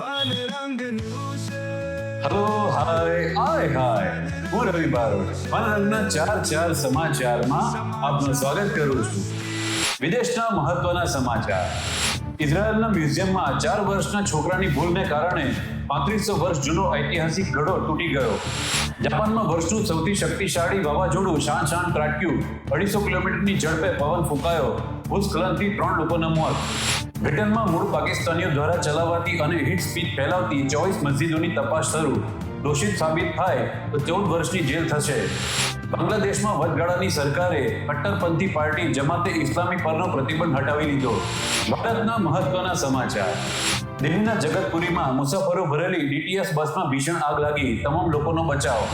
Fun hello hi હાય હાય હું રવિ બારોટ. મનરંગના ચાર ચાર સમાચારમાં આપનું સ્વાગત કરું છું. વિદેશના મહત્વના સમાચાર. ઇઝરાયલના મ્યુઝિયમમાં ચાર વર્ષના છોકરાની ભૂલને કારણે પાંત્રીસો વર્ષ જૂનો ઐતિહાસિક ઘડો તૂટી ગયો. જાપાનમાં વર્ષનું સૌથી શક્તિશાળી વાવાઝોડું શાન શાન ત્રાટક્યું. અઢીસો કિલોમીટરની ઝડપે પવન ફૂંકાયો. ભૂસ્ખલનથી ત્રણ લોકોના મોત. બ્રિટનમાં મૂળ પાકિસ્તાનીઓ દ્વારા ચલાવાતી અને હિટ સ્પીચ ફેલાવતી ચોવીસ મસ્જિદોની તપાસ શરૂ. દોષિત સાબિત થાય તો ચૌદ વર્ષની જેલ થશે. બાંગ્લાદેશમાં વચગાળાની સરકારે કટ્ટરપંથી પાર્ટી જમાતે ઇસ્લામી પરનો પ્રતિબંધ હટાવી લીધો. ભારતના મહત્વના સમાચાર. દિલ્હીના જગતપુરીમાં મુસાફરો ભરેલી ડીટીએસ બસમાં ભીષણ આગ લાગી. તમામ લોકોનો બચાવ.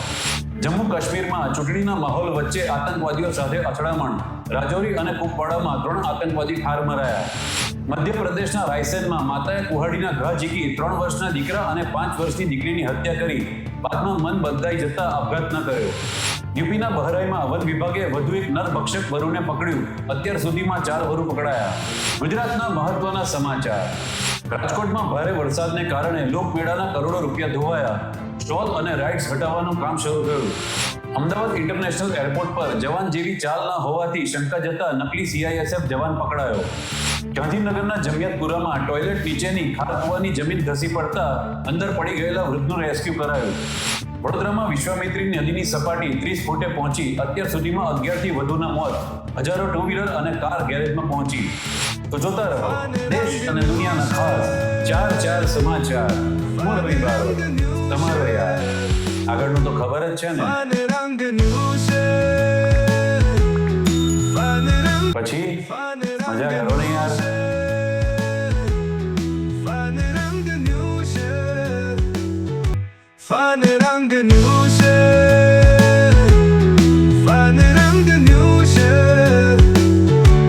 જમ્મુ કાશ્મીરમાં ચૂંટણીના માહોલ વચ્ચે આતંકવાદીઓ સાથે અથડામણ. રાજૌરી અને કુપવાડામાં ત્રણ આતંકવાદી ઠાર મરાયા. મધ્યપ્રદેશના રાયસેનમાં માતાએ કુહાડીના ઘા ઝીકી ત્રણ વર્ષના દીકરા અને પાંચ વર્ષની દીકરીની હત્યા કરી. બાદમાં મન બદલાઈ જતા આપઘાત ન કર્યો. યુપીના બહરાઈમાં વન વિભાગે વધુ એક નરભક્ષક વરુને પકડ્યું. અત્યાર સુધીમાં ચાર વરુ પકડાયા. ગુજરાતના મહત્વના સમાચાર. રાજકોટમાં ભારે વરસાદને કારણે લોકમેળાના કરોડો રૂપિયા ધોવાયા. સ્ટોલ અને રાઇડ્સ હટાવવાનું કામ શરૂ થયું. અમદાવાદ ઇન્ટરનેશનલ એરપોર્ટ પર જવાન જેવી ચાલ ન હોવાથી શંકા જતા નકલી સીઆઈએસએફ જવાન પકડાયો. ગાંધીનગરના જમિયતપુરામાં ટોયલેટ નીચેની ખારકુવાની જમીન ધસી પડતા અંદર પડી ગયેલા વૃદ્ધનું રેસ્ક્યુ કરાયું. વડોદરામાં વિશ્વામિત્રી નદીની સપાટી ત્રીસ ફૂટે પહોંચી અત્યાર સુધીમાં અગિયારથી વધુના મોત હજારો ટુ વ્હીલર અને કાર ગેરેજમાં પહોંચી. તો જોતા રહો દેશ અને દુનિયાના ખાસ ચાર ચાર સમાચાર. હું રવિ બારોટ તમારો યાર. આગળનું તો ખબર જ છે ને. પછી મજા કરો ને યાર. રંગનું છે ફન રંગનું છે